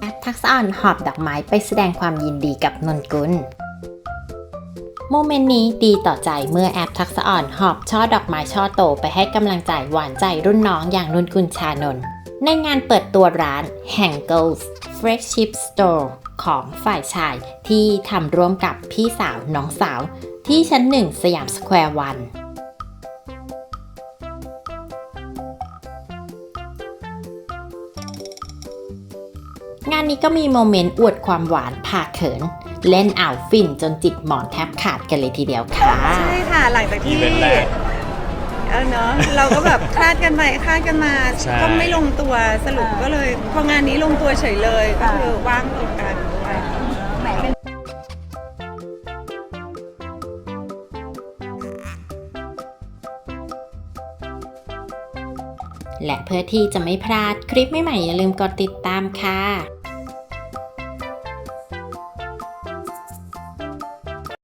แอปทักษอ่อนหอบดอกไม้ไปแสดงความยินดีกับนนกุลโมเมนต์นี้ดีต่อใจเมื่อแอปทักษะอ่อนหอบช่อดอกไม้ช่อโตไปให้กำลังใจหวานใจรุ่นน้องอย่างนนกุลชานนท์ในงานเปิดตัวร้าน h a n g l s Friendship Store ของฝ่ายชายที่ทำร่วมกับพี่สาวน้องสาวที่ชั้นหนึ่งสยามสแควร์วัน งานนี้ก็มีโมเมนต์อวดความหวานผ่าเขิน เล่นอ่าวฟินจนจิตหมอนแทบขาดกันเลยทีเดียวค่ะ ใช่ค่ะ หลังจากอีที่เวนต์แรก เออเนาะเราก็แบบคาดกันไปคาดกันมาใช่ ก็ไม่ลงตัวสรุปก็เลยพองานนี้ลงตัวเฉยเลยก็คือว่างตรงกันด้วยและเพื่อที่จะไม่พลาดคลิปใหม่ๆอย่าลืมกดติดตามค่ะ